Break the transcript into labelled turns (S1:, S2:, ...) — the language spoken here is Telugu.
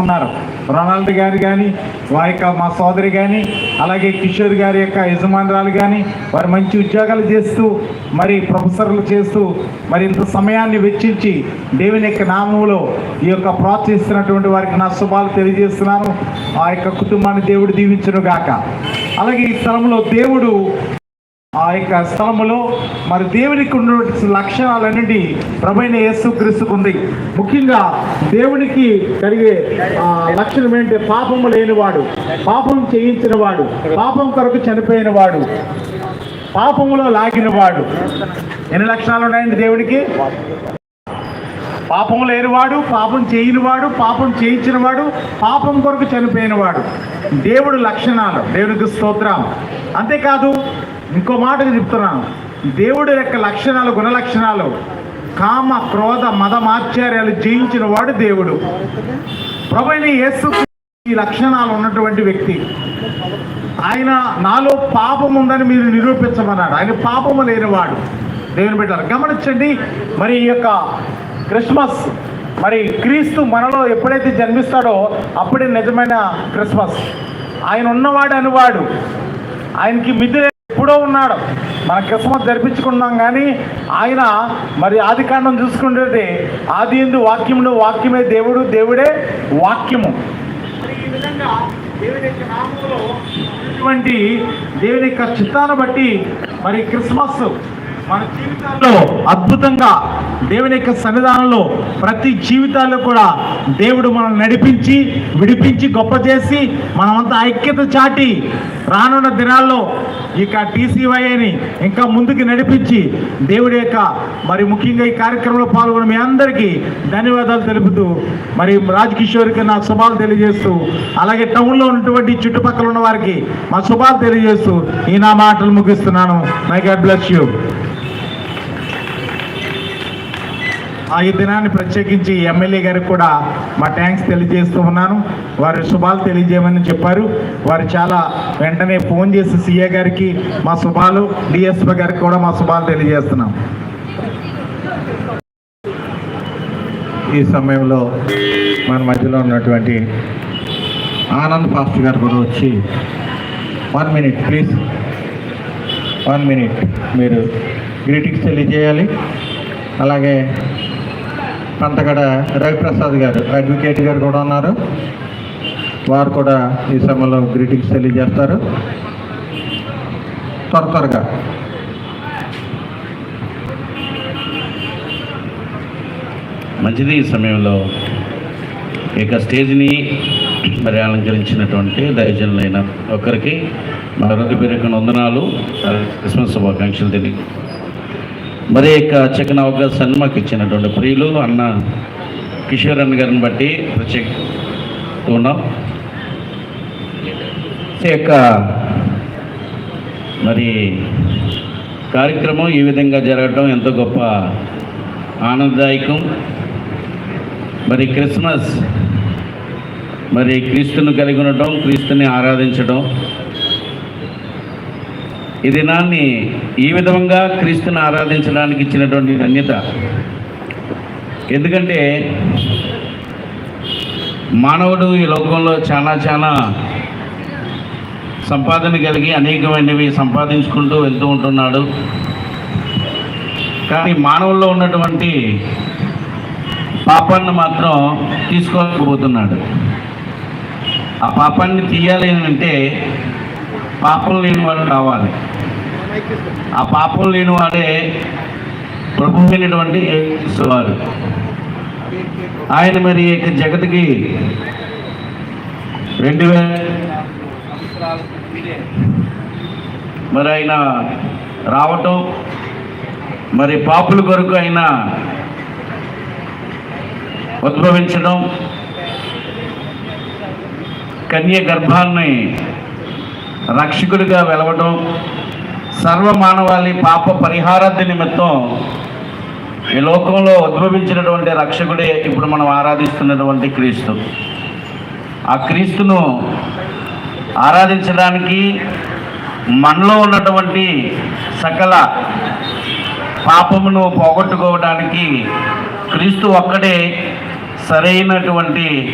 S1: ఉన్నారు. రొనాల్డ్ గారు కానీ వారి యొక్క మా సోదరి కానీ అలాగే కిషోర్ గారి యొక్క యజమానురాలు కానీ వారు మంచి ఉద్యోగాలు చేస్తూ మరి ప్రొఫెసర్లు చేస్తూ మరి ఇంత సమయాన్ని వెచ్చించి దేవుని యొక్క నామంలో ఈ యొక్క ప్రోత్సహిస్తున్నటువంటి వారికి నా శుభాలు తెలియజేస్తున్నాను. ఆ యొక్క కుటుంబాన్ని దేవుడు దీవించును గాక అలాగే ఈ స్థలంలో దేవుడు ఆ యొక్క స్థలములో మరి దేవునికి ఉన్నటువంటి లక్షణాలన్నిటి ప్రభైన యేసు క్రీస్తుకుంది ముఖ్యంగా దేవునికి కలిగే ఆ, లక్షణం ఏంటంటే పాపము లేనివాడు పాపం చేయించిన వాడు పాపం కొరకు చనిపోయిన వాడు పాపములో లాగినవాడు. ఎన్ని లక్షణాలు ఉన్నాయండి దేవునికి? పాపం లేనివాడు పాపం చేయనివాడు పాపం చేయించినవాడు పాపం కొరకు చనిపోయినవాడు. దేవుడు లక్షణాలు దేవునికి స్తోత్రం. అంతేకాదు ఇంకో మాటకు చెప్తున్నాను దేవుడి యొక్క లక్షణాలు గుణ లక్షణాలు కామ క్రోధ మతమాచార్యాలు జయించిన వాడు దేవుడు. ప్రభుని యేసు ఈ లక్షణాలు ఉన్నటువంటి వ్యక్తి. ఆయన నాలో పాపం ఉందని మీరు నిరూపించమన్నాడు. ఆయన పాపము లేనివాడు. దేవుని పెట్టారు గమనించండి. మరి ఈ యొక్క క్రిస్మస్ మరి క్రీస్తు మనలో ఎప్పుడైతే జన్మిస్తాడో అప్పుడే నిజమైన క్రిస్మస్. ఆయన ఉన్నవాడు అనువాడు. ఆయనకి మిద్ర ఎప్పుడో ఉన్నాడు. మన క్రిస్మస్ జరిపించుకున్నాం కానీ ఆయన మరి ఆది కాండం చూసుకుంటే ఆది ఎందు వాక్యమును వాక్యమే దేవుడు దేవుడే వాక్యము. ఈ విధంగా దేవుని యొక్క దేవుని యొక్క చిత్తాన్ని బట్టి మరి క్రిస్మస్ మన జీవితాల్లో అద్భుతంగా దేవుని యొక్క సన్నిధానంలో ప్రతి జీవితాల్లో కూడా దేవుడు మనల్ని నడిపించి విడిపించి గొప్ప చేసి మనమంతా ఐక్యత చాటి రానున్న దినాల్లో ఇక టీసీవైని ఇంకా ముందుకు నడిపించి దేవుడి యొక్క మరి ముఖ్యంగా ఈ కార్యక్రమంలో పాల్గొన్న మీ అందరికీ ధన్యవాదాలు తెలుపుతూ మరి రాజ్ కిషోర్కి నా శుభాలు తెలియజేస్తూ అలాగే టౌన్లో ఉన్నటువంటి చుట్టుపక్కల ఉన్న వారికి మా శుభాలు తెలియజేస్తూ ఈ నా మాటలు ముగిస్తున్నాను. మై గాడ్ బ్లెస్ యూ ఆ ఈ దినాన్ని ప్రత్యేకించి ఎమ్మెల్యే గారికి కూడా మా థ్యాంక్స్ తెలియజేస్తూ ఉన్నాను. వారి శుభాలు తెలియజేయమని చెప్పారు. వారు చాలా వెంటనే ఫోన్ చేసి సీఏ గారికి మా శుభాలు డిఎస్పీ గారికి కూడా మా శుభాలు తెలియజేస్తున్నాం.
S2: ఈ సమయంలో మన మధ్యలో ఉన్నటువంటి ఆనంద్ ఫాస్ట్ గారు కూడా వచ్చి one minute please one minute మీరు గ్రీటింగ్స్ తెలియజేయాలి. అలాగే పంతగడ రవిప్రసాద్ గారు అడ్వకేట్ గారు కూడా ఉన్నారు. వారు కూడా ఈ సమయంలో గ్రీటింగ్స్ తెలియజేస్తారు. త్వర త్వరగా.
S3: మంచిది ఈ సమయంలో ఇక స్టేజ్ని మరి అలంకరించినటువంటి దయజనులైన ఒక్కరికి మన పేరు వందనాలు. క్రిస్మస్ శుభాకాంక్షలు తెలియ మరి యొక్క చక్కని అవకాశాన్ని మాకు ఇచ్చినటువంటి ప్రియులు అన్న కిషోర్ అన్న గారిని బట్టి ప్రత్యేక ఉన్నాం. యొక్క మరి కార్యక్రమం ఈ విధంగా జరగడం ఎంతో గొప్ప ఆనందదాయకం. మరి క్రిస్మస్ మరి క్రీస్తును కలిగి ఉండటం క్రీస్తుని ఆరాధించడం ఈ దినాన్ని ఈ విధంగా క్రీస్తుని ఆరాధించడానికి ఇచ్చినటువంటి ధన్యత. ఎందుకంటే మానవుడు ఈ లోకంలో చాలా చాలా సంపాదన కలిగి అనేకమైనవి సంపాదించుకుంటూ వెళ్తూ ఉంటున్నాడు. కానీ మానవుల్లో ఉన్నటువంటి పాపాన్ని మాత్రం తీసుకోలేకపోతున్నాడు. ఆ పాపాన్ని తీయాలి అని అంటే పాపం లేనివాడు కావాలి. ఆ పాపం లేనివాడే ప్రభు అయినటువంటి వారు. ఆయన మరి ఇక జగతికి రెండు వేల మరి ఆయన రావటం మరి పాపుల కొరకు ఆయన ఉద్భవించడం కన్య గర్భాన్ని రక్షకుడిగా వెలవడం సర్వ మానవాళి పాప పరిహారార్థ నిమిత్తం ఈ లోకంలో ఉద్భవించినటువంటి రక్షకుడే ఇప్పుడు మనం ఆరాధిస్తున్నటువంటి క్రీస్తు. ఆ క్రీస్తును ఆరాధించడానికి మనలో ఉన్నటువంటి సకల పాపమును పోగొట్టుకోవడానికి క్రీస్తు ఒక్కడే సరైనటువంటి